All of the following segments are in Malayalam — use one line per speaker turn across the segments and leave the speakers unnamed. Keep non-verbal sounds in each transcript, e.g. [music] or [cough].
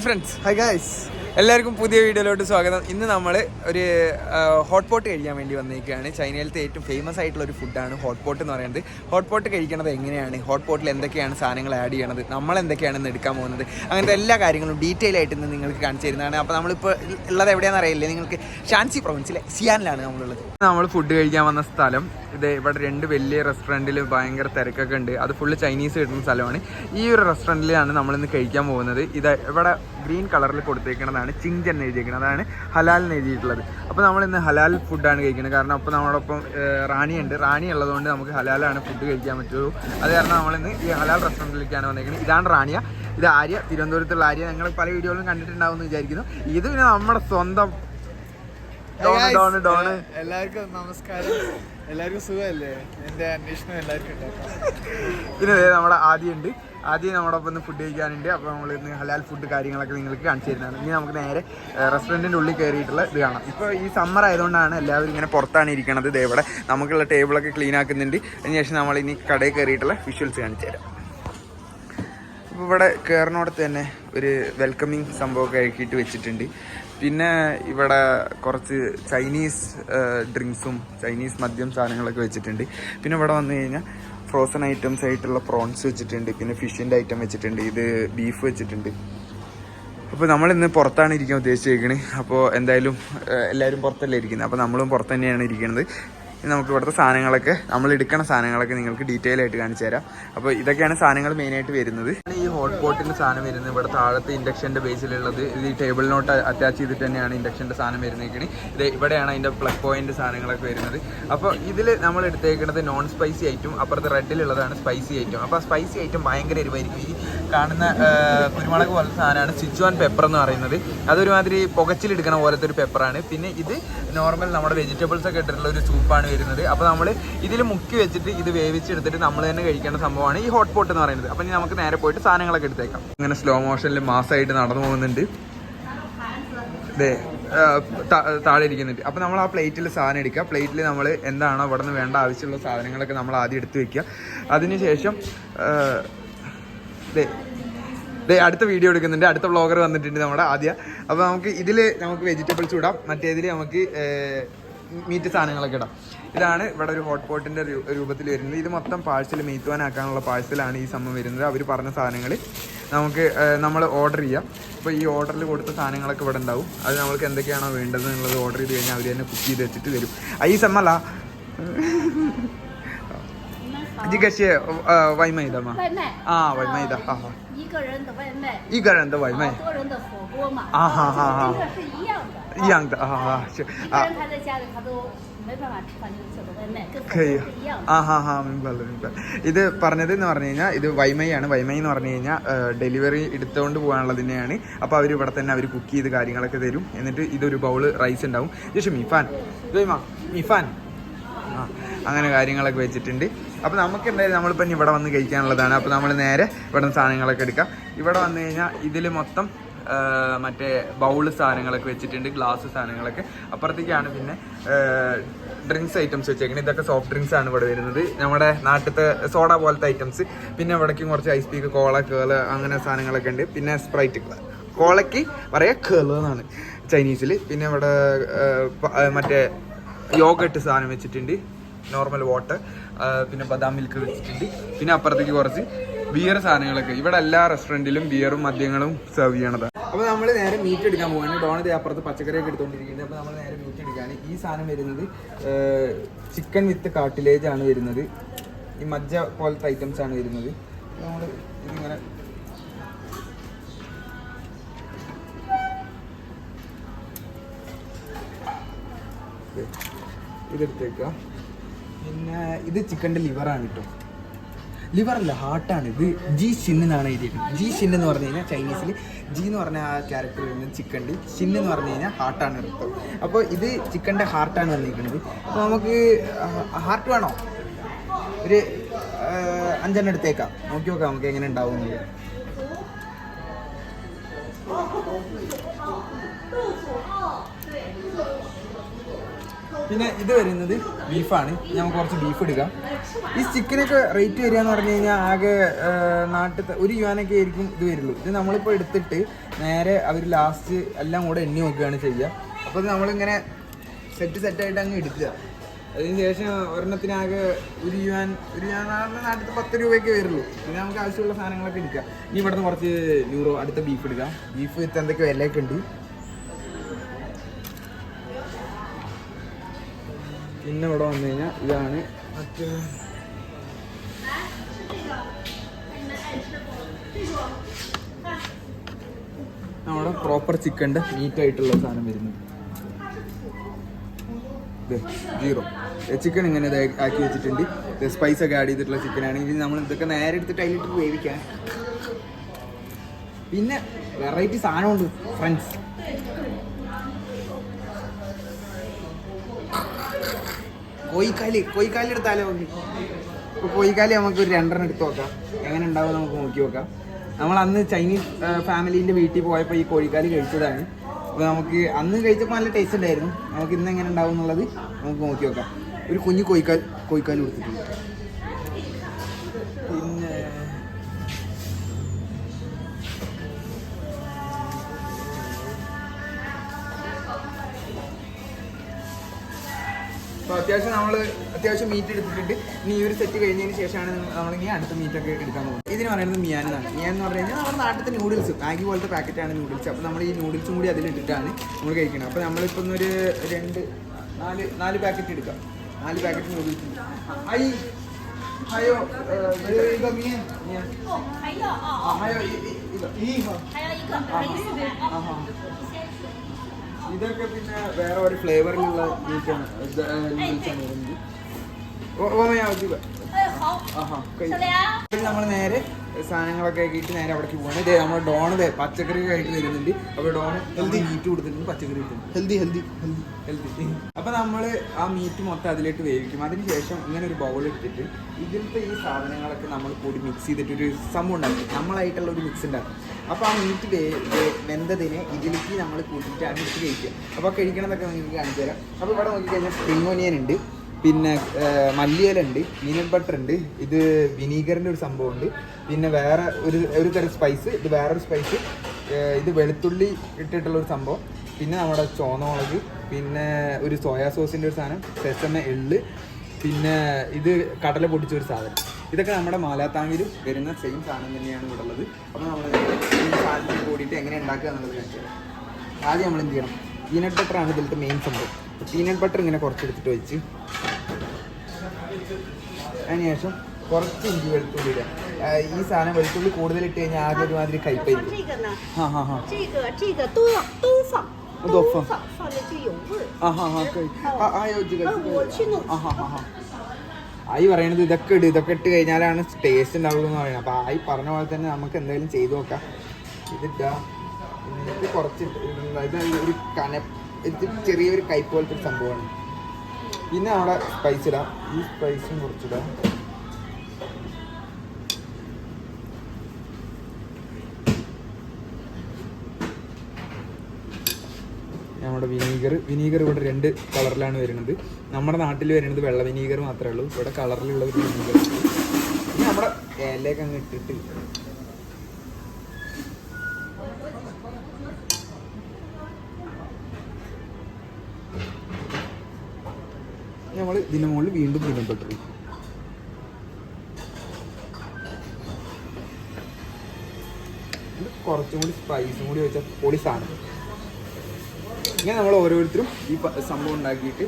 ഫ്രണ്ട്സ്
ഹായ് ഗൈസ്
എല്ലാവർക്കും പുതിയ വീഡിയോയിലോട്ട് സ്വാഗതം. ഇന്ന് നമ്മൾ ഒരു ഹോട്ട് പോട്ട് കഴിക്കാൻ വേണ്ടി വന്നിരിക്കുകയാണ്. ചൈനയിലത്തെ ഏറ്റവും ഫേമസ് ആയിട്ടുള്ള ഒരു ഫുഡാണ് ഹോട്ട് പോട്ട് എന്ന് പറയുന്നത്. ഹോട്ട് പോട്ട് കഴിക്കണത് എങ്ങനെയാണ്? ഹോട്ട് പോട്ടിൽ എന്തൊക്കെയാണ് സാധനങ്ങൾ ആഡ് ചെയ്യണത്? നമ്മൾ എന്തൊക്കെയാണ് ഇന്ന് എടുക്കാൻ പോകുന്നത്? അങ്ങനത്തെ എല്ലാ കാര്യങ്ങളും ഡീറ്റെയിൽ ആയിട്ട് ഇന്ന് നിങ്ങൾക്ക് കാണിച്ചു തരുന്നതാണ്. അപ്പോൾ നമ്മളിപ്പോൾ ഉള്ളത് എവിടെയാണെന്ന് അറിയില്ലേ? നിങ്ങൾക്ക് ഷാൻസി പ്രൊവിൻസിലെ സിയാനിലാണ് നമ്മളുള്ളത്. നമ്മൾ ഫുഡ് കഴിക്കാൻ വന്ന സ്ഥലം ഇത് ഇവിടെ രണ്ട് വലിയ റെസ്റ്റോറന്റിൽ ഭയങ്കര തിരക്കൊക്കെ ഉണ്ട്. അത് ഫുള്ള് ചൈനീസ് കിട്ടുന്ന സ്ഥലമാണ്. ഈ ഒരു റെസ്റ്റോറന്റിലാണ് നമ്മളിന്ന് കഴിക്കാൻ പോകുന്നത്. ഇത് ഇവിടെ ഗ്രീൻ കളറിൽ കൊടുത്തേക്കുന്നതാണ് ചിങ്ജൻ ചിങ്ചൻ എഴുതിയിരിക്കുന്നത് അതാണ് ഹലാൽ എന്ന് എഴുതിയിട്ടുള്ളത്. അപ്പോൾ നമ്മൾ ഇന്ന് ഹലാൽ ഫുഡാണ് കഴിക്കുന്നത്. കാരണം അപ്പോൾ നമ്മളോടൊപ്പം റാണിയുണ്ട്. റാണി ഉള്ളതുകൊണ്ട് നമുക്ക് ഹലാലാണ് ഫുഡ് കഴിക്കാൻ പറ്റുള്ളൂ. അത് കാരണം നമ്മളിന്ന് ഈ ഹലാൽ റെസ്റ്റോറന്റിലേക്കാണ് വന്നിരിക്കുന്നത് ഇതാണ് റാണിയ. ഇത് ആര്യ. തിരുവനന്തപുരത്തുള്ള ആര്യ. ഞങ്ങൾ പല വീഡിയോകളും കണ്ടിട്ടുണ്ടാവും എന്ന് വിചാരിക്കുന്നു. ഇത് പിന്നെ നമ്മുടെ സ്വന്തം
എല്ലാവർക്കും നമസ്കാരം. എല്ലാവർക്കും സുഖമല്ലേ? എന്റെ അന്വേഷണം എല്ലാവർക്കും
പിന്നെ നമ്മുടെ ആദ്യം ഉണ്ട് ആദ്യം ഒന്ന് ഫുഡ് കഴിക്കാനുണ്ട്. അപ്പോൾ നമ്മൾ ഇന്ന് ഹലാൽ ഫുഡ് കാര്യങ്ങളൊക്കെ നിങ്ങൾക്ക് കാണിച്ചു തരുന്നതാണ്. ഇനി നമുക്ക് നേരെ റെസ്റ്റോറന്റിന്റെ ഉള്ളിൽ കയറിയിട്ടുള്ള ഇത് കാണാം. ഇപ്പോൾ ഈ സമ്മർ ആയതുകൊണ്ടാണ് എല്ലാവരും ഇങ്ങനെ പുറത്താണ് ഇരിക്കണത്. ദേ ഇവിടെ നമുക്കുള്ള ടേബിളൊക്കെ ക്ലീൻ ആക്കുന്നുണ്ട്. അതിനുശേഷം നമ്മൾ ഇനി കടയിൽ കയറിയിട്ടുള്ള വിഷ്വൽസ് കാണിച്ചു തരാം. അപ്പോൾ ഇവിടെ കയറിനോടത്ത് തന്നെ ഒരു വെൽക്കമിങ് സംഭവമൊക്കെ ആക്കിയിട്ട് വെച്ചിട്ടുണ്ട്. പിന്നെ ഇവിടെ കുറച്ച് ചൈനീസ് ഡ്രിങ്ക്സും ചൈനീസ് മദ്യം സാധനങ്ങളൊക്കെ വെച്ചിട്ടുണ്ട്. പിന്നെ ഇവിടെ വന്നു കഴിഞ്ഞാൽ ഫ്രോസൺ ഐറ്റംസ് ആയിട്ടുള്ള പ്രോൺസ് വെച്ചിട്ടുണ്ട്. പിന്നെ ഫിഷിന്റെ ഐറ്റം വെച്ചിട്ടുണ്ട്. ഇത് ബീഫ് വെച്ചിട്ടുണ്ട്. അപ്പോൾ നമ്മൾ ഇന്ന് പുറത്താണ് ഇരിക്കാൻ ഉദ്ദേശിച്ചിരിക്കുന്നത് അപ്പോൾ എന്തായാലും എല്ലാവരും പുറത്തല്ലേ ഇരിക്കുന്നത് അപ്പോൾ നമ്മളും പുറത്ത് തന്നെയാണ് ഇരിക്കുന്നത് നമുക്ക് ഇവിടുത്തെ സാധനങ്ങളൊക്കെ നമ്മൾ എടുക്കുന്ന സാധനങ്ങളൊക്കെ നിങ്ങൾക്ക് ഡീറ്റെയിൽ ആയിട്ട് കാണിച്ചു തരാം. അപ്പോൾ ഇതൊക്കെയാണ് സാധനങ്ങൾ മെയിനായിട്ട് വരുന്നത്. ഈ ഹോട്ട് പോട്ടിന്റെ സാധനം വരുന്നത്. ഇവിടെ താഴത്തെ ഇൻഡക്ഷന്റെ ബേസിലുള്ളത് ഇത് ഈ ടേബിളിനോട്ട് അറ്റാച്ച് ചെയ്തിട്ട് തന്നെയാണ് ഇൻഡക്ഷന്റെ സാധനം വരുന്നേക്കണി. ഇത് ഇവിടെയാണ് അതിന്റെ പ്ലഗ് പോയിന്റ് സാധനങ്ങളൊക്കെ വരുന്നത്. അപ്പോൾ ഇതിൽ നമ്മൾ എടുത്തേക്കുന്നത് നോൺ സ്പൈസി ഐറ്റം അപ്പുറത്ത് റെഡിലുള്ളതാണ് സ്പൈസി ഐറ്റം അപ്പോൾ സ്പൈസി ഐറ്റം ഭയങ്കര എരിവായിരിക്കും. ഈ കാണുന്ന കുരുമുളക് പോലത്തെ സാധനമാണ് സിച്ചുവാൻ പെപ്പർ എന്ന് പറയുന്നത്. അതൊരുമാതിരി പുകച്ചിലെടുക്കണ പോലത്തെ ഒരു പെപ്പറാണ് പിന്നെ ഇത് നോർമൽ നമ്മുടെ വെജിറ്റബിൾസ് ഒക്കെ ഇട്ടിട്ടുള്ള ഒരു സൂപ്പാണ് വരുന്നത്. അപ്പോൾ നമ്മൾ ഇതിൽ മുക്കി വെച്ചിട്ട് ഇത് വേവിച്ചെടുത്തിട്ട് നമ്മൾ തന്നെ കഴിക്കേണ്ട സംഭവമാണ് ഈ ഹോട്ട് പോട്ട് എന്ന് പറയുന്നത്. അപ്പം ഇനി നമുക്ക് നേരെ പോയിട്ട് സാധനങ്ങളൊക്കെ എടുത്തേക്കാം. ഇങ്ങനെ സ്ലോ മോഷനിൽ മാസമായിട്ട് നടന്നു പോകുന്നുണ്ട്. അതെ താഴെ ഇരിക്കുന്നുണ്ട്. അപ്പോൾ നമ്മൾ ആ പ്ലേറ്റിൽ സാധനം എടുക്കുക. പ്ലേറ്റിൽ നമ്മൾ എന്താണോ ഇവിടെ നിന്ന് വേണ്ട ആവശ്യമുള്ള സാധനങ്ങളൊക്കെ നമ്മൾ ആദ്യം എടുത്ത് വെക്കുക. അതിനുശേഷം അടുത്ത വീഡിയോ എടുക്കുന്നുണ്ട്. അടുത്ത വ്ളോഗർ വന്നിട്ടുണ്ട് നമ്മുടെ ആദ്യ. അപ്പോൾ നമുക്ക് ഇതിൽ നമുക്ക് വെജിറ്റബിൾസ് ഇടാം. മറ്റേതിൽ നമുക്ക് മീറ്റ് സാധനങ്ങളൊക്കെ ഇടാം. ഇതാണ് ഇവിടെ ഒരു ഹോട്ട് പോട്ടിന്റെ രൂപത്തിൽ വരുന്നത്. ഇത് മൊത്തം പാഴ്സൽ മെയ്ത്തുവാനാക്കാനുള്ള പാഴ്സലാണ് ഈ സംഭവം വരുന്നത്. അവർ പറഞ്ഞ സാധനങ്ങൾ നമുക്ക് നമ്മൾ ഓർഡർ ചെയ്യാം. അപ്പോൾ ഈ ഓർഡറിൽ കൊടുത്ത സാധനങ്ങളൊക്കെ ഇവിടെ ഉണ്ടാവും. അത് നമ്മൾക്ക് എന്തൊക്കെയാണോ വേണ്ടത് എന്നുള്ളത് ഓർഡർ ചെയ്ത് കഴിഞ്ഞാൽ അവർ തന്നെ കുക്ക് ചെയ്ത് വെച്ചിട്ട് തരും. ഈ സമ്മല്ല [laughs] 这个是呃外卖的吗？
外卖
啊，外卖的，哈哈，
一个人的外卖，
一个人的外卖
好多人的火锅嘛，
啊哈哈哈
跟这是一样的，
一样的啊啊是啊
一个人，他在家里他都没办法吃饭，就是叫的外卖，跟火锅
可以
是一样的。
ആ ഹാ ഹാ മിമ്പല്ല മിമ്പല്ല ഇത് പറഞ്ഞത് എന്ന് പറഞ്ഞു കഴിഞ്ഞാൽ ഇത് വൈമൈയാണ് വൈമൈ എന്ന് പറഞ്ഞു കഴിഞ്ഞാൽ ഡെലിവറി എടുത്തുകൊണ്ട് പോകാനുള്ളതിനെയാണ് അപ്പോൾ അവർ ഇവിടെ തന്നെ അവർ കുക്ക് ചെയ്ത് കാര്യങ്ങളൊക്കെ തരും എന്നിട്ട് ഇതൊരു ബൗള് റൈസ് ഉണ്ടാവും ജസ്റ്റ് മിഫാൻ ജയ്മാ മിഫാൻ ആ അങ്ങനെ കാര്യങ്ങളൊക്കെ വെച്ചിട്ടുണ്ട്. അപ്പോൾ നമുക്ക് എന്തായാലും നമ്മളിപ്പോൾ ഇനി ഇവിടെ വന്ന് കഴിക്കാനുള്ളതാണ്. അപ്പോൾ നമ്മൾ നേരെ ഇവിടെ നിന്ന് സാധനങ്ങളൊക്കെ എടുക്കാം. ഇവിടെ വന്നു കഴിഞ്ഞാൽ ഇതിൽ മൊത്തം മറ്റേ ബൗൾ സാധനങ്ങളൊക്കെ വെച്ചിട്ടുണ്ട് ഗ്ലാസ് സാധനങ്ങളൊക്കെ. അപ്പുറത്തേക്കാണ് പിന്നെ ഡ്രിങ്ക്സ് ഐറ്റംസ് വെച്ചേക്കുന്നത് ഇതൊക്കെ സോഫ്റ്റ് ഡ്രിങ്ക്സ് ആണ് ഇവിടെ വരുന്നത്. നമ്മുടെ നാട്ടിലത്തെ സോഡ പോലത്തെ ഐറ്റംസ് പിന്നെ ഇവിടേക്കും കുറച്ച് ഐസ് പീക്ക് കോള കേൾ അങ്ങനെ സാധനങ്ങളൊക്കെ ഉണ്ട്. പിന്നെ സ്പ്രൈറ്റ് കോളയ്ക്ക് പറയാ കേൾ എന്നാണ് ചൈനീസിൽ പിന്നെ ഇവിടെ മറ്റേ യോഗട്ട് സാധനം വെച്ചിട്ടുണ്ട്. നോർമൽ വാട്ടർ പിന്നെ ബദാം മിൽക്ക് വെച്ചിട്ടുണ്ട്. പിന്നെ അപ്പുറത്തേക്ക് കുറച്ച് ബിയർ സാധനങ്ങളൊക്കെ. ഇവിടെ എല്ലാ റെസ്റ്റോറന്റിലും ബിയറും മദ്യങ്ങളും സെർവ് ചെയ്യണതാണ് അപ്പോൾ നമ്മൾ നേരെ മീറ്റ് എടുക്കാൻ പോവാണ്. ഡോണത് അപ്പുറത്ത് പച്ചക്കറിയൊക്കെ എടുത്തുകൊണ്ടിരിക്കുന്നത് അപ്പോൾ നമ്മൾ നേരെ മീറ്റ് എടുക്കാൻ ഈ സാധനം വരുന്നത് ചിക്കൻ വിത്ത് കാട്ടിലേജ് ആണ് വരുന്നത്. ഈ മജ്ജ പോലത്തെ ഐറ്റംസ് ആണ് വരുന്നത്. നമ്മൾ ഇതിങ്ങനെ ഇതെടുത്തേക്കുക പിന്നെ ഇത് ചിക്കന്റെ ലിവറാണ് കേട്ടോ ലിവറല്ല ഹാർട്ടാണ്. ഇത് ജി ഷിൻ എന്നാണ് എഴുതിയിരിക്കുന്നത് ജി ഷിൻ എന്ന് പറഞ്ഞു കഴിഞ്ഞാൽ ചൈനീസിൽ ജി എന്ന് പറഞ്ഞ ആ ക്യാരക്ടർ വരുന്നത് ചിക്കന്റെ ഷിൻ എന്ന് പറഞ്ഞു കഴിഞ്ഞാൽ ഹാർട്ടാണ് എടുത്തത് അപ്പോൾ ഇത് ചിക്കന്റെ ഹാർട്ടാണ് വന്നിരിക്കുന്നത്. അപ്പോൾ നമുക്ക് ഹാർട്ട് വേണോ? ഒരു അഞ്ചെണ്ണം എടുത്തേക്കാം. നോക്കി നോക്കാം നമുക്ക് എങ്ങനെ ഉണ്ടാവും എന്നുള്ളത് പിന്നെ ഇത് വരുന്നത് ബീഫാണ്. നമുക്ക് കുറച്ച് ബീഫ് എടുക്കാം ഈ ചിക്കനൊക്കെ റേറ്റ് വരിക എന്ന് പറഞ്ഞു കഴിഞ്ഞാൽ ആകെ നാട്ടിൽ ഒരു യുവാനൊക്കെ ആയിരിക്കും ഇത് വരുള്ളൂ. ഇത് നമ്മളിപ്പോൾ എടുത്തിട്ട് നേരെ അവർ ലാസ്റ്റ് എല്ലാം കൂടെ എണ്ണി നോക്കുകയാണ് ചെയ്യുക. അപ്പോൾ നമ്മളിങ്ങനെ സെറ്റ് സെറ്റായിട്ട് അങ്ങ് എടുക്കുക. അതിന് ശേഷം ഒരെണ്ണത്തിനാകെ ഒരു യുവാൻ ഒരു യുവാൻ നാട്ടിൽ നാട്ടിൽ പത്ത് രൂപയൊക്കെ വരുള്ളൂ. പിന്നെ നമുക്ക് ആവശ്യമുള്ള സാധനങ്ങളൊക്കെ എടുക്കാം. ഇനി ഇവിടുന്ന് കുറച്ച് യൂറോ അടുത്ത ബീഫ് എടുക്കാം ബീഫ് വിത്ത് എന്തൊക്കെ വിലയൊക്കെ ഉണ്ട്. പിന്നെ ഇവിടെ വന്നു കഴിഞ്ഞാൽ ഇതാണ് നമ്മുടെ പ്രോപ്പർ ചിക്കന്റെ മീറ്റ് ആയിട്ടുള്ള സാധനം വരുന്നത്. ജീറോ ചിക്കൻ ഇങ്ങനെ ആക്കി വെച്ചിട്ടുണ്ട്. സ്പൈസ് ഒക്കെ ആഡ് ചെയ്തിട്ടുള്ള ചിക്കൻ ഇനി നമ്മൾ ഇതൊക്കെ നേരെ എടുത്തിട്ട് അതിലിട്ട് വേവിക്കാൻ പിന്നെ വെറൈറ്റി സാധനമുണ്ട് ഫ്രണ്ട്സ് കോയിക്കാൽ എടുത്താലേ എടുത്താലോ? ഇപ്പൊ കോയിക്കാലി നമുക്ക് ഒരു രണ്ടെണ്ണം എടുത്ത് നോക്കാം. എങ്ങനെ ഉണ്ടാവും നമുക്ക് നോക്കി നോക്കാം. നമ്മൾ അന്ന് ചൈനീസ് ഫാമിലീന്റെ വീട്ടിൽ പോയപ്പോൾ ഈ കോഴിക്കാലി കഴിച്ചതാണ്. അപ്പോൾ നമുക്ക് അന്ന് കഴിച്ചപ്പോൾ നല്ല ടേസ്റ്റ് ഉണ്ടായിരുന്നു. നമുക്ക് ഇന്ന് എങ്ങനെ ഉണ്ടാവും എന്നുള്ളത് നമുക്ക് നോക്കി നോക്കാം. ഒരു കുഞ്ഞു കോഴിക്കാൽ കോഴിക്കാലി കൊടുത്തിട്ടുണ്ട്. അപ്പോൾ അത്യാവശ്യം നമ്മൾ അത്യാവശ്യം മീറ്റ് എടുത്തിട്ടുണ്ട്. ഇനി ഈ ഒരു സെറ്റ് കഴിഞ്ഞതിന് ശേഷമാണ് നമ്മളിനി അടുത്ത മീറ്റൊക്കെ എടുക്കാൻ പോകുന്നത്. ഇതിന് പറയുന്നത് മിയാൻ എന്നാണ്. മിയാൻ എന്ന് പറഞ്ഞു കഴിഞ്ഞാൽ നമ്മുടെ നാട്ടിലത്തെ നൂഡിൽസ് മാഗി പോലത്തെ പാക്കറ്റാണ് നൂഡിൽസ് അപ്പോൾ നമ്മൾ ഈ നൂഡിൽസും കൂടി അതിലിട്ടിട്ടാണ് നമ്മൾ കഴിക്കുന്നത് അപ്പോൾ നമ്മളിപ്പോൾ ഒരു രണ്ട് നാല് നാല് പാക്കറ്റ് എടുക്കാം. നാല് പാക്കറ്റ് നൂഡിൽസ് ഐ ഹയോ
മീൻ
ഹയോ ഈ ഇതൊക്കെ പിന്നെ വേറെ ഒരു ഫ്ലേവറിനുള്ള ജ്യൂസാണ്. ഓ
ഓമയാ
നമ്മൾ നേരെ സാധനങ്ങളൊക്കെ ആക്കിയിട്ട് നേരെ അവിടേക്ക് പോകണം ഇതേ നമ്മൾ ഡോണ് പച്ചക്കറി ആയിട്ട് തരുന്നുണ്ട് അപ്പോൾ ഡോൺ ഹെൽത്തി മീറ്റ് കൊടുത്തിട്ടുണ്ട് പച്ചക്കറി കിട്ടുന്നു
ഹെൽത്തി ഹെൽത്തി ഹെൽത്തി
ഹെൽദി. അപ്പോൾ നമ്മൾ ആ മീറ്റ് മൊത്തം അതിലേക്ക് വേവിക്കും. അതിന് ശേഷം ഇങ്ങനെ ഒരു ബൗൾ എടുത്തിട്ട് ഇതിലത്തെ ഈ സാധനങ്ങളൊക്കെ നമ്മൾ കൂടി മിക്സ് ചെയ്തിട്ട് ഒരു സംഭവം ഉണ്ടാക്കും. നമ്മളായിട്ടുള്ള ഒരു മിക്സ് ഉണ്ടാക്കും. അപ്പോൾ ആ മീറ്റ് വെന്തതിനെ ഇതിലേക്ക് നമ്മൾ കൂട്ടിയിട്ട് ആ മിക്സ് കഴിക്കുക അപ്പോൾ കഴിക്കണമെന്നൊക്കെ നിങ്ങൾക്ക് കാണിച്ചു തരാം അപ്പോൾ ഇവിടെ നോക്കിക്കഴിഞ്ഞാൽ സ്പ്രിംഗ് ഓനിയൻ ഉണ്ട്. പിന്നെ മല്ലിയില ഉണ്ട് പീനട്ട് ബട്ടർ ഉണ്ട് ഇത് വിനീഗറിന്റെ ഒരു സംഭവമുണ്ട്. പിന്നെ വേറെ ഒരു ഒരു തരം സ്പൈസ് ഇത് വേറൊരു സ്പൈസ് ഇത് വെളുത്തുള്ളി ഇട്ടിട്ടുള്ള ഒരു സംഭവം. പിന്നെ നമ്മുടെ ചോന്നമുളക് പിന്നെ ഒരു സോയാ സോസിന്റെ ഒരു സാധനം സെസമ എള്ള് പിന്നെ ഇത് കടല പൊടിച്ച ഒരു സാധനം. ഇതൊക്കെ നമ്മുടെ മാലാത്താങ്കിലും വരുന്ന സെയിം സാധനം തന്നെയാണ് ഇവിടെ ഉള്ളത്. അപ്പോൾ നമ്മൾ ഈ സാധനത്തിൽ കൂടിയിട്ട് എങ്ങനെ ഉണ്ടാക്കുക എന്നുള്ളത്. ആദ്യം നമ്മൾ എന്ത് ചെയ്യണം പീനട്ട് ബട്ടറാണ് ഇതിലത്തെ മെയിൻ സംഭവം. പീനട്ട് ബട്ടർ ഇങ്ങനെ കുറച്ചെടുത്തിട്ട് വെച്ച്. അതിനുശേഷം കുറച്ച് ഇഞ്ചി വെളുത്തുള്ളി ഈ സാധനം വെളുത്തുള്ളി കൂടുതൽ ഇട്ട് കഴിഞ്ഞാൽ ആദ്യം ഒരുമാതിരി കയ്പായിരിക്കും ആയി പറയണത് ഇതൊക്കെ ഇട്. ഇതൊക്കെ ഇട്ട് കഴിഞ്ഞാലാണ് ടേസ്റ്റ് ഉണ്ടാവുള്ളൂ എന്ന് പറയുന്നത്. അപ്പോൾ ആയി പറഞ്ഞ പോലെ തന്നെ നമുക്ക് എന്തായാലും ചെയ്തു നോക്കാം. ഇതിട്ടാ ഇത് കുറച്ച് ഒരു കനപ്പ് ഇത് ചെറിയൊരു കയ്പ് പോലത്തെ ഒരു സംഭവമാണ്. പിന്നെ അവിടെ സ്പൈസ് ഇടാം. ഈ സ്പൈസും കുറച്ചിടാം നമ്മുടെ വിനീഗർ വിനീഗർ ഇവിടെ രണ്ട് കളറിലാണ് വരുന്നത്. നമ്മുടെ നാട്ടിൽ വരുന്നത് വെള്ള വിനീഗർ മാത്രമേ ഉള്ളൂ. ഇവിടെ കളറിലുള്ള വിനീഗർ പിന്നെ നമ്മുടെ ഏലയൊക്കെ അങ്ങ് ഇട്ടിട്ട് നമ്മൾ ഇതിന് മുകളിൽ വീണ്ടും പീനം പെട്ടു കുറച്ചും കൂടി സ്പൈസും കൂടി വെച്ചാൽ പൊളി സാധനം. ഇങ്ങനെ നമ്മൾ ഓരോരുത്തരും ഈ സംഭവം ഉണ്ടാക്കിയിട്ട്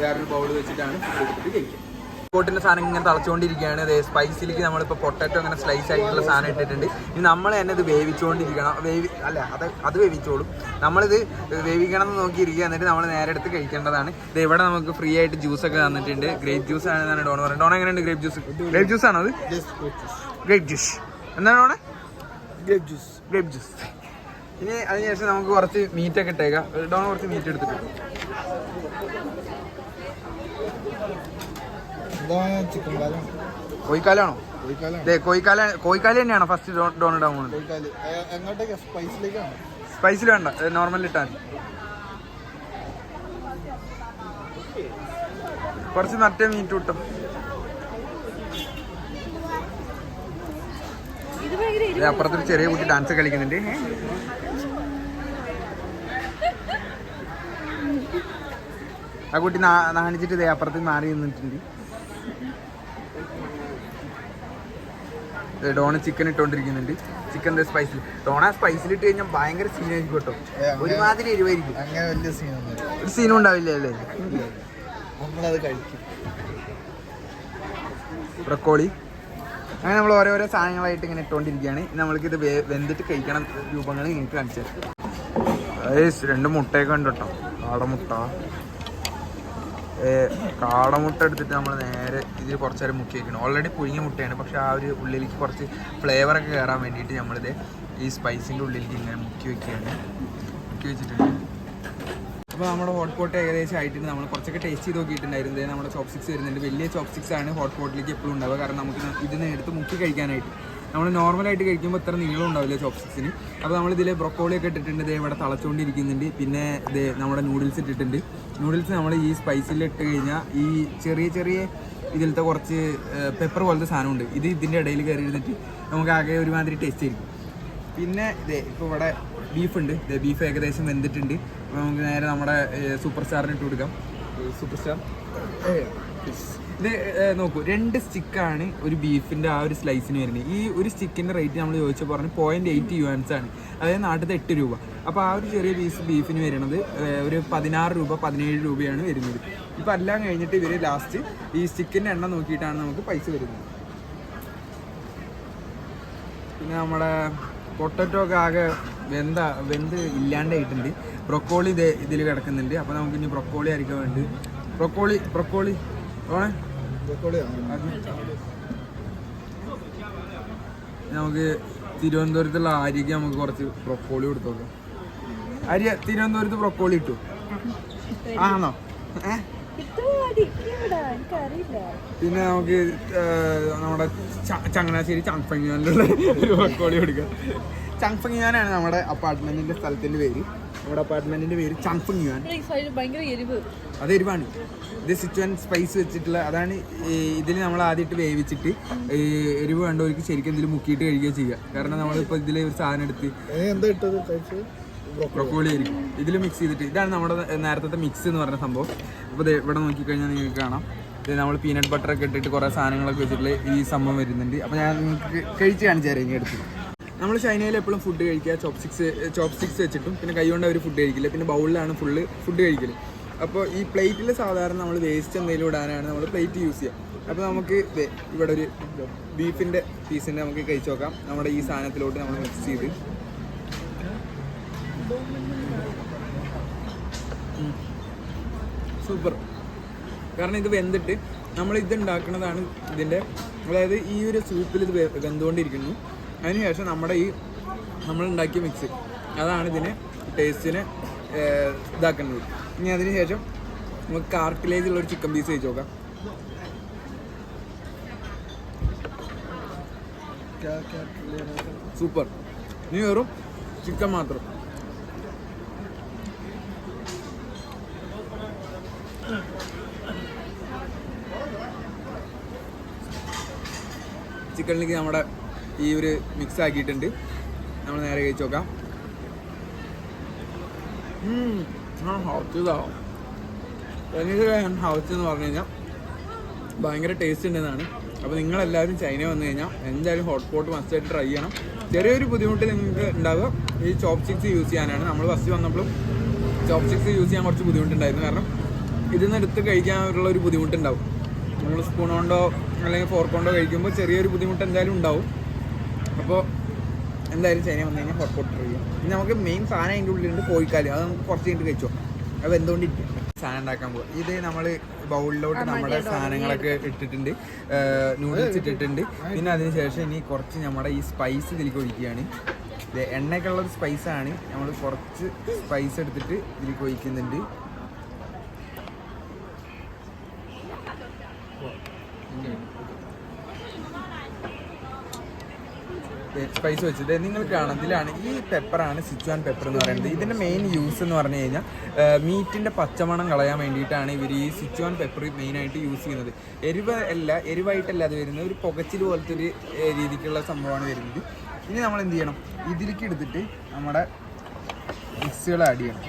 വേറൊരു ബൗൾ വെച്ചിട്ടാണ് ഫുഡ് എടുത്തിട്ട് കഴിക്കുക. കോട്ടിന്റെ സാധനം ഇങ്ങനെ തളച്ചുകൊണ്ടിരിക്കുകയാണ്. അതേ സ്പൈസിലേക്ക് നമ്മളിപ്പോൾ പൊട്ടറ്റോ അങ്ങനെ സ്ലൈസ് ആയിട്ടുള്ള സാധനം ഇട്ടിട്ടുണ്ട്. ഇനി നമ്മൾ തന്നെ ഇത് വേവിച്ചുകൊണ്ടിരിക്കണം. വേവി അല്ല അത് അത് വേവിച്ചോളും. നമ്മളിത് വേവിക്കണം എന്ന് നോക്കിയിരിക്കുക എന്നിട്ട് നമ്മൾ നേരെ എടുത്ത് കഴിക്കേണ്ടതാണ്. ഇത് ഇവിടെ നമുക്ക് ഫ്രീ ആയിട്ട് ജ്യൂസ് ഒക്കെ തന്നിട്ടുണ്ട്. ഗ്രേപ്പ് ജ്യൂസ് ആണ് ഡോൺ പറയുന്നത്. ഡോൺ എങ്ങനെയുണ്ട് ഗ്രേപ്പ് ജ്യൂസ് ഗ്രേപ്പ് ജ്യൂസ് ആണോ അത്? ഗ്രേപ്പ് ജ്യൂസ് എന്താണ് ഡോണെ?
ഗ്രേപ്പ് ജ്യൂസ്
ഗ്രേപ്പ് ജ്യൂസ് ഇനി അതിനുശേഷം നമുക്ക് കുറച്ച് മീറ്റ് ഒക്കെ ഇട്ടേക്കാം. ഡോൺ കുറച്ച് മീറ്റ് എടുത്തിട്ട്
ഇതാ ചിക്കൻ കാലാണ്
കോഴിക്കാലാണോ? കോഴിക്കാല കോഴിക്കാല തന്നെയാണോ ഫസ്റ്റ് ഡോൺ ഇടാൻ പോകുന്നത് സ്പൈസിൽ വേണ്ട നോർമൽ ഇട്ടാൽ കുറച്ച് മറ്റേ മീറ്റ് കിട്ടും. അപ്പുറത്തൊരു ചെറിയ കുട്ടി ഡാൻസ് കളിക്കുന്നുണ്ട്. ആ കുട്ടി നാണിച്ചിട്ട് അപ്പുറത്ത് മാറി നിന്നിട്ടുണ്ട്. ഡോണ് ചിക്കൻ ഇട്ടോണ്ടിരിക്കുന്നുണ്ട്. ചിക്കൻ സ്പൈസിൽ ഡോണ സ്പൈസിൽ ഇട്ട് കഴിഞ്ഞാൽ ഭയങ്കര സീനായിരിക്കും കേട്ടോ. ഒരുമാതിരി എരിവായിരിക്കും.
അങ്ങനെ വലിയ സീനൊന്നും
ഒരു സീനും ഉണ്ടാവില്ല അല്ലേ?
നമ്മളത് കഴിക്കും.
ബ്രക്കോളി. അങ്ങനെ നമ്മൾ ഓരോരോ സാധനങ്ങളായിട്ട് ഇങ്ങനെ ഇട്ടുകൊണ്ടിരിക്കുകയാണ് നമ്മൾക്ക് ഇത് വെന്തിട്ട് കഴിക്കണം രൂപങ്ങൾ നിങ്ങൾക്ക് കാണിച്ചു രണ്ട് മുട്ടയൊക്കെ ഉണ്ട് കേട്ടോ. ഏ, കാടമുട്ട എടുത്തിട്ട് നമ്മൾ നേരെ ഇതിൽ കുറച്ച് നേരം മുക്കി വയ്ക്കണം ഓൾറെഡി പുഴുങ്ങിയ മുട്ടയാണ്. പക്ഷെ ആ ഒരു ഉള്ളിലേക്ക് കുറച്ച് ഫ്ലേവറൊക്കെ കയറാൻ വേണ്ടിയിട്ട് നമ്മളിത് ഈ സ്പൈസിന്റെ ഉള്ളിലേക്ക് ഇങ്ങനെ മുക്കി വെക്കുകയാണ്. മുക്കി വെച്ചിട്ടുണ്ട്. അപ്പോൾ നമ്മുടെ ഹോട്ട് പോട്ട് ഏകദേശം ആയിട്ടുണ്ട്. നമ്മൾ കുറച്ചൊക്കെ ടേസ്റ്റ് ചെയ്ത് നോക്കിയിട്ടുണ്ടായിരുന്നു. ദേ നമ്മുടെ ചോപ്സ്റ്റിക്സ് വരുന്നുണ്ട്. വലിയ ചോപ്സ്റ്റിക്സ് ആണ് ഹോട്ട് പോട്ടിലേക്ക് എപ്പോഴും ഉണ്ടാവുക. കാരണം നമുക്ക് ഇതിന് എടുത്ത് മുക്കി കഴിക്കാനായിട്ട്. നമ്മൾ നോർമലായിട്ട് കഴിക്കുമ്പോൾ ഇത്ര നീളം ഉണ്ടാവില്ല ചോപ്സ്റ്റിക്സിന് അപ്പോൾ നമ്മൾ ഇതിൽ ബ്രൊക്കോളി ഒക്കെ ഇട്ടിട്ടുണ്ട്. ഇതേ ഇവിടെ തിളച്ചുകൊണ്ടിരിക്കുന്നുണ്ട് പിന്നെ ദേ നമ്മുടെ നൂഡിൽസ് ഇട്ടിട്ടുണ്ട്. നൂഡിൽസ് നമ്മൾ ഈ സ്പൈസിൽ ഇട്ട് കഴിഞ്ഞാൽ ഈ ചെറിയ ചെറിയ ഇതിലത്തെ കുറച്ച് പെപ്പർ പോലത്തെ സാധനമുണ്ട്. ഇത് ഇതിന്റെ ഇടയിൽ കയറി ഇരുന്നിട്ട് നമുക്ക് ആകെ ഒരുമാതിരി ടേസ്റ്റ് ആയിരിക്കും. പിന്നെ ഇതേ ഇപ്പോൾ ഇവിടെ ഉണ്ട്. ഇതേ ബീഫ് ഏകദേശം വെന്തിട്ടുണ്ട്. അപ്പോൾ നമുക്ക് നേരെ നമ്മുടെ സൂപ്പർ സ്റ്റാറിന് ഇട്ട് കൊടുക്കാം. സൂപ്പർ സ്റ്റാർ ഇത് നോക്കൂ രണ്ട് സ്റ്റിക്കാണ് ഒരു ബീഫിന്റെ ആ ഒരു സ്ലൈസിന് വരുന്നത്. ഈ ഒരു സ്റ്റിക്കിന്റെ റേറ്റ് നമ്മൾ ചോദിച്ചപ്പോൾ പറഞ്ഞു പോയിന്റ് എയ്റ്റ് യുവൻസ് ആണ്. അതായത് നാട്ടിലത്തെ എട്ട് രൂപ. അപ്പോൾ ആ ഒരു ചെറിയ പീസ് ബീഫിന് വരുന്നത് ഒരു പതിനാറ് രൂപ പതിനേഴ് രൂപയാണ് വരുന്നത്. ഇപ്പോൾ എല്ലാം കഴിഞ്ഞിട്ട് ഇവർ ലാസ്റ്റ് ഈ സ്റ്റിക്കിന്റെ എണ്ണം നോക്കിയിട്ടാണ് നമുക്ക് പൈസ വരുന്നത്. പിന്നെ നമ്മുടെ പൊട്ടറ്റോ ഒക്കെ ആകെ വെന്ത വെന്ത് ഇല്ലാണ്ടായിട്ടുണ്ട്. ബ്രൊക്കോളി ഇത് ഇതിൽ കിടക്കുന്നുണ്ട്. അപ്പോൾ നമുക്ക് ഇനി ബ്രൊക്കോളി അരിക്കാൻ വേണ്ടി ബ്രൊക്കോളി ബ്രൊക്കോളി ഓണേ. നമുക്ക് തിരുവനന്തപുരത്തുള്ള ആര്യക്ക് നമുക്ക് കുറച്ച് ബ്രൊക്കോളി കൊടുത്തോക്കാം. ആര്യ തിരുവനന്തപുരത്ത് ബ്രൊക്കോളി ഇട്ടു ആണോ? പിന്നെ നമുക്ക് നമ്മുടെ ചങ്ങനാശ്ശേരി ചങ്ഫങ്ങിയാനുള്ള ഒരു ബ്രൊക്കോളി കൊടുക്കാം. ചങ്ഫങ്ങിയാനാണ് നമ്മുടെ അപ്പാർട്ട്മെന്റിന്റെ സ്ഥലത്തിന്റെ പേര്. നമ്മുടെ അപ്പാർട്ട്മെന്റിന്റെ പേര് ചങ്ഫങ്ങിയാൻ. അത് എരിവാണ്. ഇത് സിറ്റുവൻ സ്പൈസ് വെച്ചിട്ടുള്ള അതാണ് ഇതിൽ നമ്മൾ ആദ്യമായിട്ട് വേവിച്ചിട്ട് ഈ എരിവ് വേണ്ടവർക്ക് ശരിക്കും ഇതിൽ മുക്കിയിട്ട് കഴിക്കുകയോ ചെയ്യുക. കാരണം നമ്മളിപ്പോൾ ഇതിൽ ഒരു സാധനം എടുത്ത് ബ്രൊക്കോളി ആയിരിക്കും. ഇതിൽ മിക്സ് ചെയ്തിട്ട് ഇതാണ് നമ്മുടെ നേരത്തെ മിക്സ് എന്ന് പറഞ്ഞ സംഭവം. അപ്പോൾ ദേ ഇവിടെ നോക്കിക്കഴിഞ്ഞാൽ നിങ്ങൾക്ക് കാണാം. ഇത് നമ്മൾ പീനട്ട് ബട്ടറൊക്കെ ഇട്ടിട്ട് കുറേ സാധനങ്ങളൊക്കെ വെച്ചിട്ടുള്ള ഈ സംഭവം വരുന്നുണ്ട്. അപ്പോൾ ഞാൻ നിങ്ങൾക്ക് കഴിച്ച് കാണിച്ചു തരാം ഇനി എടുത്ത് നമ്മൾ ചൈനയിൽ എപ്പോഴും ഫുഡ് കഴിക്കുക. ചോപ്സ്റ്റിക്സ് ചോപ്സ്റ്റിക്സ് വെച്ചിട്ടും. പിന്നെ കൈകൊണ്ട് അവർ ഫുഡ് കഴിക്കില്ല. പിന്നെ ബൗളിലാണ് ഫുള്ള് ഫുഡ് കഴിക്കൽ അപ്പോൾ ഈ പ്ലേറ്റിൽ സാധാരണ നമ്മൾ വേസ്റ്റ് എന്തെങ്കിലും ഇടാനാണ് നമ്മൾ പ്ലേറ്റ് യൂസ് ചെയ്യുക അപ്പോൾ നമുക്ക് ഇവിടെ ഒരു ബീഫിന്റെ പീസിന്റെ നമുക്ക് കഴിച്ച് നോക്കാം. നമ്മുടെ ഈ സാധനത്തിലോട്ട് നമ്മൾ മിക്സ് ചെയ്ത്. സൂപ്പർ. കാരണം ഇത് വെന്തിട്ട് നമ്മൾ ഇത് ഉണ്ടാക്കുന്നതാണ് ഇതിന്റെ അതായത് ഈ ഒരു സൂപ്പിൽ ഇത് വെന്തുകൊണ്ടിരിക്കുന്നു. അതിനുശേഷം നമ്മുടെ ഈ നമ്മൾ ഉണ്ടാക്കിയ മിക്സ് അതാണ് ഇതിന് ടേസ്റ്റിന് ഇതാക്കുന്നത് ഇനി അതിന് ശേഷം നമുക്ക് കാർട്ടിലേജുള്ള ഒരു ചിക്കൻ പീസ് കഴിച്ച് നോക്കാം. സൂപ്പർ ഇനി വെറും ചിക്കൻ മാത്രം. ചിക്കനിലേക്ക് നമ്മുടെ ഈ ഒരു മിക്സ് ആക്കിയിട്ടുണ്ട്. നമ്മൾ നേരെ കഴിച്ച് നോക്കാം. ഹൗച്ചിതാ ഹൗച്ച് എന്ന് പറഞ്ഞു കഴിഞ്ഞാൽ ഭയങ്കര ടേസ്റ്റ് ഉണ്ടെന്നാണ്. അപ്പോൾ നിങ്ങളെല്ലാവരും ചൈന വന്നു കഴിഞ്ഞാൽ എന്തായാലും ഹോട്ട് പോട്ട് മസ്റ്റായിട്ട് ട്രൈ ചെയ്യണം. ചെറിയൊരു ബുദ്ധിമുട്ട് നിങ്ങൾക്ക് ഉണ്ടാവുക. ഈ ചോപ്പ് സ്റ്റിക്സ് യൂസ് ചെയ്യാനാണ്. നമ്മൾ ഫസ്റ്റ് വന്നപ്പോഴും ചോപ്പ് സ്റ്റിക്സ് യൂസ് ചെയ്യാൻ കുറച്ച് ബുദ്ധിമുട്ടുണ്ടായിരുന്നു. കാരണം ഇതിൽ നിന്ന് എടുത്ത് കഴിക്കാനുള്ള ഒരു ബുദ്ധിമുട്ടുണ്ടാവും. നമ്മൾ സ്പൂൺ കൊണ്ടോ അല്ലെങ്കിൽ ഫോർക്ക് കൊണ്ടോ കഴിക്കുമ്പോൾ ചെറിയൊരു ബുദ്ധിമുട്ട് എന്തായാലും ഉണ്ടാവും. അപ്പോൾ എന്തായാലും ചൈന വന്നു കഴിഞ്ഞാൽ ഹോട്ട് ചെയ്യും പിന്നെ നമുക്ക് മെയിൻ സാധനം അതിന്റെ ഉള്ളിലുണ്ട് കോഴിക്കാൽ. അത് നമുക്ക് കുറച്ച് കഴിഞ്ഞിട്ട് കഴിച്ചോ. അത് എന്തുകൊണ്ടിരിക്കും സാധനം ഉണ്ടാക്കാൻ പോകും ഇത് നമ്മൾ ബൗളിലോട്ട് നമ്മുടെ സാധനങ്ങളൊക്കെ ഇട്ടിട്ടുണ്ട്. നൂഡിൽസ് ഇട്ടിട്ടുണ്ട്. പിന്നെ അതിന് ശേഷം ഇനി കുറച്ച് നമ്മുടെ ഈ സ്പൈസ് ഇതിലേക്ക് ഒഴിക്കുകയാണ്. എണ്ണയ്ക്കുള്ള ഒരു സ്പൈസാണ് നമ്മൾ കുറച്ച് സ്പൈസ് എടുത്തിട്ട് ഇതിലേക്ക് ഒഴിക്കുന്നുണ്ട്. ദേ സ്പൈസ് വെച്ചത്. നിങ്ങൾക്ക് കാണാം ഇതിലാണ് ഈ പെപ്പറാണ് സിച്ചുവാൻ പെപ്പർ എന്ന് പറയുന്നത്. ഇതിന്റെ മെയിൻ യൂസ് എന്ന് പറഞ്ഞു കഴിഞ്ഞാൽ മീറ്റിന്റെ പച്ചമണം കളയാൻ വേണ്ടിയിട്ടാണ് ഇവർ ഈ സിച്ചുവാൻ പെപ്പർ മെയിനായിട്ട് യൂസ് ചെയ്യുന്നത്. എരിവ് അല്ല എരിവായിട്ടല്ല അത് വരുന്നത്. ഒരു പുകച്ചിൽ പോലത്തെ ഒരു രീതിക്കുള്ള സംഭവമാണ് വരുന്നത്. ഇനി നമ്മൾ എന്ത് ചെയ്യണം? ഇതിലേക്ക് എടുത്തിട്ട് നമ്മുടെ മിക്സുകൾ ആഡ് ചെയ്യണം.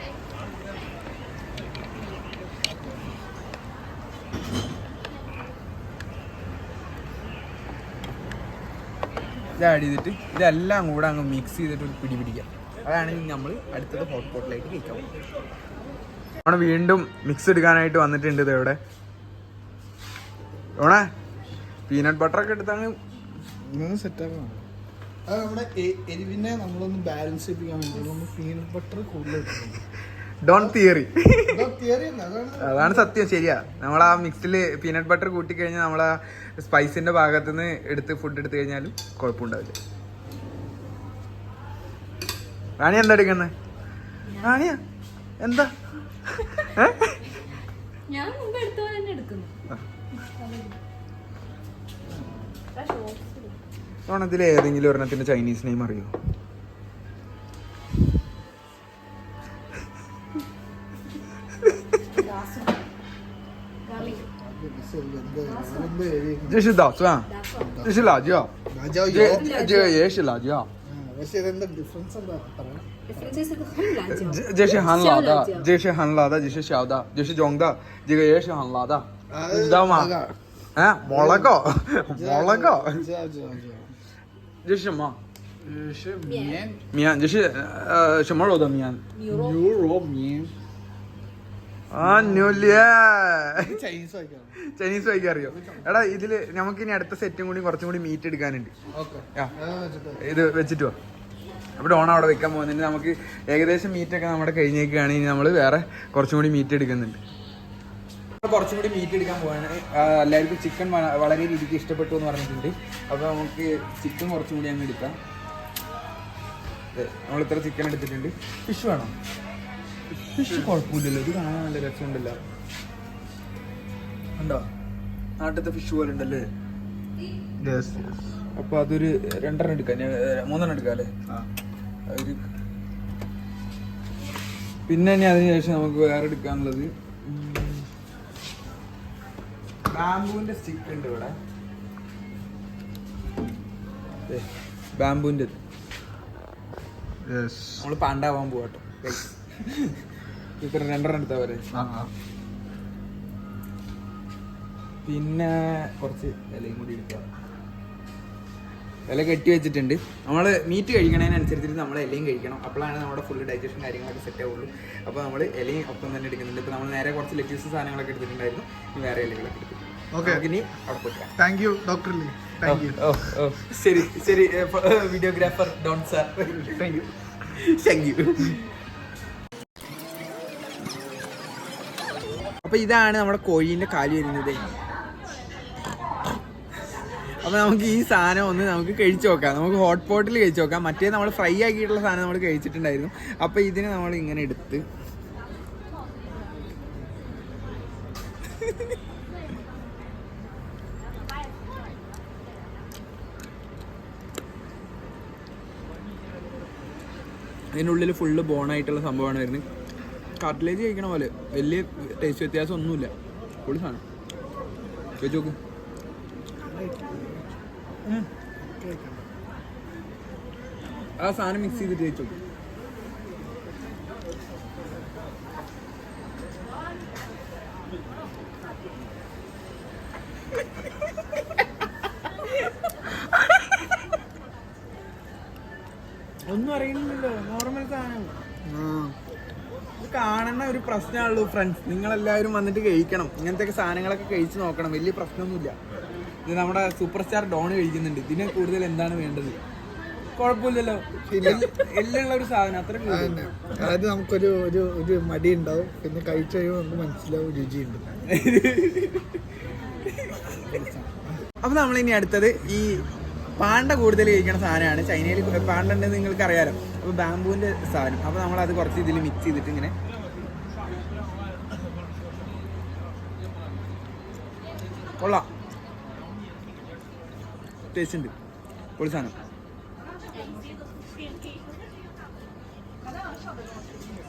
ഇത് ആഡ് ചെയ്തിട്ട് ഇതെല്ലാം കൂടെ അങ്ങ് മിക്സ് ചെയ്തിട്ട് ഒരു പിടി പിടിക്കാം. അതാണ് നമ്മൾ അടുത്തത് ഹോട്ട് പോട്ടിലേക്ക് കഴിക്കാൻ ഓണ വീണ്ടും മിക്സ് എടുക്കാനായിട്ട് വന്നിട്ടുണ്ട് ഇത് ഇവിടെ. ഓണേ? പീനട്ട് ബട്ടറൊക്കെ എടുത്തങ്ങ്
ഇതൊന്ന് സെറ്റാക്കണം അത് നമ്മുടെ എരിവിനെ നമ്മളൊന്ന് ബാലൻസ് ചെയ്യിപ്പിക്കാൻ വേണ്ടി നമ്മൾ പീനട്ട് ബട്ടർ കൂടുതൽ ഇട്ടിട്ടുണ്ട്.
ഡോൺ തിയറി
അതാണ്
സത്യം ശരിയാ. നമ്മൾ ആ മിക്സിൽ പീനട്ട് ബട്ടർ കൂട്ടി കഴിഞ്ഞാൽ നമ്മൾ ആ സ്പൈസിന്റെ ഭാഗത്തുനിന്ന് എടുത്ത് ഫുഡ് എടുത്തു കഴിഞ്ഞാലും കുഴപ്പമുണ്ടാവില്ല. റാണി എന്താ എടുക്കുന്നത് റാണിയാ? എന്താ? ഓണത്തിലെ
ഞാൻ മുമ്പ് എടുത്തോ തന്നെ എടുക്കുന്നു.
ഓണത്തിൽ ഏതെങ്കിലും ഒരെണ്ണത്തിന്റെ ചൈനീസ് നെയിം അറിയോ? 这是大蒜这是辣椒。这这个也是辣椒。
嗯，我现
这是个很辣
的这是很辣的这是小的这是中的这个也是很辣的。你知道吗？啊
我来搞我来搞
这是什么？
这是面。
面。这是呃什么肉的面？
牛肉
面。ചൈനീസ്
വായിക്കാൻ അറിയോ? എടാ ഇതിൽ നമുക്ക് ഇനി അടുത്ത സെറ്റും കൂടി കുറച്ചും കൂടി മീറ്റ് എടുക്കാനുണ്ട്. ഇത് വെച്ചിട്ട് വാ. അവിടെ ഡോൺ അവിടെ വെക്കാൻ പോകുന്നുണ്ട് നമുക്ക് ഏകദേശം മീറ്റ് ഒക്കെ നമ്മുടെ കഴിഞ്ഞേക്കാണ്. ഇനി നമ്മൾ വേറെ കുറച്ചും കൂടി മീറ്റ് എടുക്കുന്നുണ്ട്. കുറച്ചും കൂടി മീറ്റ് എടുക്കാൻ പോവാണ്. എല്ലാവർക്കും ചിക്കൻ വളരെ രീതിക്ക് ഇഷ്ടപ്പെട്ടു എന്ന് പറഞ്ഞിട്ടുണ്ട്. അപ്പോൾ നമുക്ക് ചിക്കൻ കുറച്ചും കൂടി അങ്ങ് എടുക്കാം. നമ്മൾ ഇത്ര ചിക്കൻ എടുത്തിട്ടുണ്ട്. ഫിഷ് വേണോ? ഫിഷ് കുഴപ്പമില്ലല്ലോ. ഇത് കാണാൻ നല്ല രസമുണ്ടല്ലോ. ഉണ്ടോ നാട്ടിലത്തെ ഫിഷ് പോലെ ഉണ്ടല്ലേ? അപ്പൊ അതൊരു രണ്ടെണ്ണം എടുക്കാം. ഞാൻ, മൂന്നെണ്ണം എടുക്കാം അല്ലേ? ഒരു പിന്നെ ഇനി അതിന് ശേഷം നമുക്ക് വേറെ എടുക്കാനുള്ളത് ബാംബുവിന്റെ സ്റ്റിക്ക് ഉണ്ട് ഇവിടെ. ബാംബുവിന്റെ നമ്മൾ പാണ്ടാവാൻ പോവാട്ടോ. ഇത്ര രണ്ടെണ്ണം എടുത്താ പോരെ? പിന്നെ കുറച്ച് ഇലയും കൂടി എടുക്കാം. ഇല കെട്ടി വെച്ചിട്ടുണ്ട്. നമ്മൾ മീറ്റ് കഴിക്കണതിനനുസരിച്ചിട്ട് നമ്മൾ ഇലയും കഴിക്കണം. അപ്പോഴാണ് നമ്മുടെ ഫുൾ ഡൈജഷൻ കാര്യങ്ങളൊക്കെ സെറ്റ് ആവുള്ളൂ. അപ്പോൾ നമ്മൾ ഇലയും ഒപ്പം തന്നെ എടുക്കുന്നുണ്ട്. ഇപ്പോൾ നമ്മൾ നേരെ കുറച്ച് ലെറ്റ്യൂസ് സാധനങ്ങളൊക്കെ എടുത്തിട്ടുണ്ടായിരുന്നു. ഇനി വേറെ ഇലകളൊക്കെ എടുത്തിട്ടുണ്ട്
ഓക്കെ
ഇനി അവിടെ പോയിട്ട്
താങ്ക് യു ഡോക്ടർ
ശരി ശരി. Videographer Don sir thank you thank you അപ്പൊ ഇതാണ് നമ്മുടെ കോഴീന്റെ കാലി വരുന്നത്. അപ്പൊ നമുക്ക് ഈ സാധനം ഒന്ന് നമുക്ക് കഴിച്ചു നോക്കാം. നമുക്ക് ഹോട്ട് പോട്ടിൽ കഴിച്ചു നോക്കാം. മറ്റേ നമ്മൾ ഫ്രൈ ആക്കിയിട്ടുള്ള സാധനം നമ്മൾ കഴിച്ചിട്ടുണ്ടായിരുന്നു. അപ്പൊ ഇതിനെ നമ്മൾ ഇങ്ങനെ എടുത്ത് അതിനുള്ളിൽ ഫുള്ള് ബോണായിട്ടുള്ള സംഭവമാണ് വരുന്നത്. കട്ട്ലേറ്റ് കഴിക്കണ പോലെ. വലിയ ടേസ്റ്റ് വ്യത്യാസം ഒന്നുമില്ല. പൊളി സാധനം. കഴിച്ചു നോക്ക്. ആ സാധനം മിക്സ് ചെയ്തിട്ട് കഴിച്ചു നോക്ക്. ഒന്നും അറിയണില്ലല്ലോ നോർമൽ സാധനം. ഇത് കാണുന്ന ഒരു പ്രശ്നമുള്ളൂ ഫ്രണ്ട്സ് നിങ്ങളെല്ലാവരും വന്നിട്ട് കഴിക്കണം. ഇങ്ങനത്തെ സാധനങ്ങളൊക്കെ കഴിച്ച് നോക്കണം. വലിയ പ്രശ്നമൊന്നുമില്ല. ഇത് നമ്മുടെ സൂപ്പർ സ്റ്റാർ ഡോൺ കഴിക്കുന്നുണ്ട്. ഇതിനെ കൂടുതൽ എന്താണ് വേണ്ടത്? കുഴപ്പമില്ലല്ലോ. എല്ലാം ഒരു സാധനം. അത്ര
അതായത് നമുക്കൊരു ഒരു ഒരു മടി ഉണ്ടാവും പിന്നെ കഴിച്ചു കഴിയുമ്പോൾ നമുക്ക് മനസ്സിലാവും രുചിയുണ്ട്.
അപ്പൊ നമ്മളിനി ഇനി അടുത്തത് ഈ പാണ്ട കൂടുതൽ കഴിക്കുന്ന സാധനമാണ്. ചൈനയിൽ പാണ്ട ഉണ്ടെന്ന് നിങ്ങൾക്ക് അറിയാലോ അപ്പൊ ബാംബുവിന്റെ സാധനം. അപ്പൊ നമ്മൾ അത് കുറച്ച് ഇതിൽ മിക്സ് ചെയ്തിട്ട് ഇങ്ങനെ കൊള്ളാം. ടേസ്റ്റ് ഉണ്ട്. പൊളി സാധനം.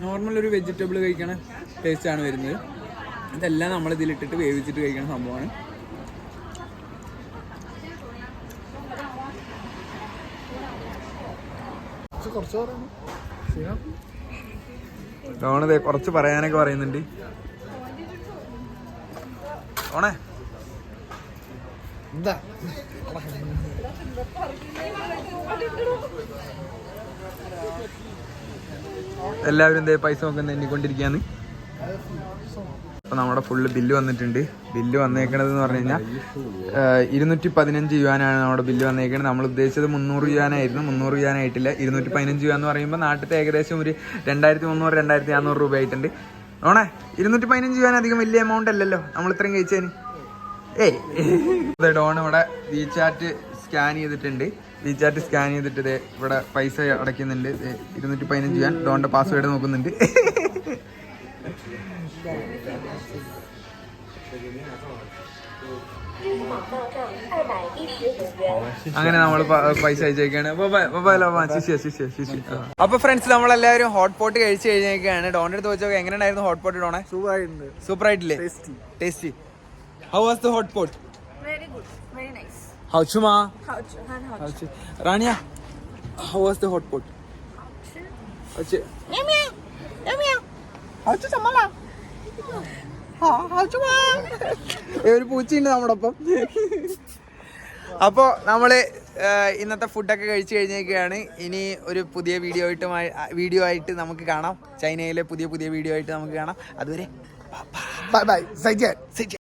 നോർമൽ ഒരു വെജിറ്റബിൾ കഴിക്കണ ടേസ്റ്റ് ആണ് വരുന്നത്. ഇതെല്ലാം നമ്മൾ ഇതിലിട്ടിട്ട് വേവിച്ചിട്ട് കഴിക്കണ സംഭവമാണ്.
പക്ഷെ കുറച്ച്
പറയാനൊക്കെ പറയുന്നുണ്ട്. ഓണേ
എന്താ?
എല്ലാവരും എന്തേ പൈസ നോക്കുന്ന എണ്ണിക്കൊണ്ടിരിക്കുകയാണ്. അപ്പോൾ നമ്മുടെ ഫുള്ള് ബില്ല് വന്നിട്ടുണ്ട്. ബില്ല് വന്നേക്കണത് എന്ന് പറഞ്ഞു കഴിഞ്ഞാൽ ഇരുന്നൂറ്റി പതിനഞ്ച് യുവാനാണ് നമ്മുടെ ബില്ല് വന്നേക്കുന്നത് നമ്മൾ ഉദ്ദേശിച്ചത് മുന്നൂറ് യുവാനായിരുന്നു. മുന്നൂറ് യുവാനായിട്ടില്ല. ഇരുന്നൂറ്റി പതിനഞ്ച് യുവാന്ന് പറയുമ്പോൾ നാട്ടിലത്തെ ഏകദേശം ഒരു രണ്ടായിരത്തി മുന്നൂറ് രണ്ടായിരത്തി നാനൂറ് രൂപ ആയിട്ടുണ്ട്. ഓണേ ഇരുന്നൂറ്റി പതിനഞ്ച് യുവാൻ അധികം വലിയ എമൗണ്ട് അല്ലല്ലോ. നമ്മൾ ഇത്രയും കഴിച്ചതിന് ഏയ്. ഡോൺ ഇവിടെ വീചാറ്റ് സ്കാൻ ചെയ്തിട്ടുണ്ട്. വീചാറ്റ് സ്കാൻ ചെയ്തിട്ട് ഇവിടെ പൈസ അടയ്ക്കുന്നുണ്ട്. ഇരുന്നൂറ്റി പതിനഞ്ച് യുവാൻ ഡോണിന്റെ പാസ്വേഡ് നോക്കുന്നുണ്ട്. അങ്ങനെ നമ്മൾ പൈസ അയച്ചേക്കാണ്. അപ്പൊ ഫ്രണ്ട്സ് നമ്മളെല്ലാവരും ഹോട്ട് പോട്ട് കഴിച്ചു കഴിഞ്ഞേക്കാണ്. ഡോണിന്റെ അടുത്ത് വെച്ചോ എങ്ങനെയായിരുന്നു ഹോട്ട് പോട്ട് ഡോണെ സൂപ്പർ ആയിട്ടില്ലേ tasty tasty how
was the hot pot.
How ചുമാ. റാണിയ how was the hot pot ഒരു പൂച്ചയുണ്ട് നമ്മുടെ ഒപ്പം അപ്പോ നമ്മൾ ഇന്നത്തെ ഫുഡൊക്കെ കഴിച്ചു കഴിഞ്ഞേക്കാണ്. ഇനി ഒരു പുതിയ വീഡിയോ ആയിട്ട് വീഡിയോ ആയിട്ട് നമുക്ക് കാണാം. ചൈനയിലെ പുതിയ പുതിയ വീഡിയോ ആയിട്ട് നമുക്ക് കാണാം. അതുവരെ
ബൈ ബൈ സൈറ്റ്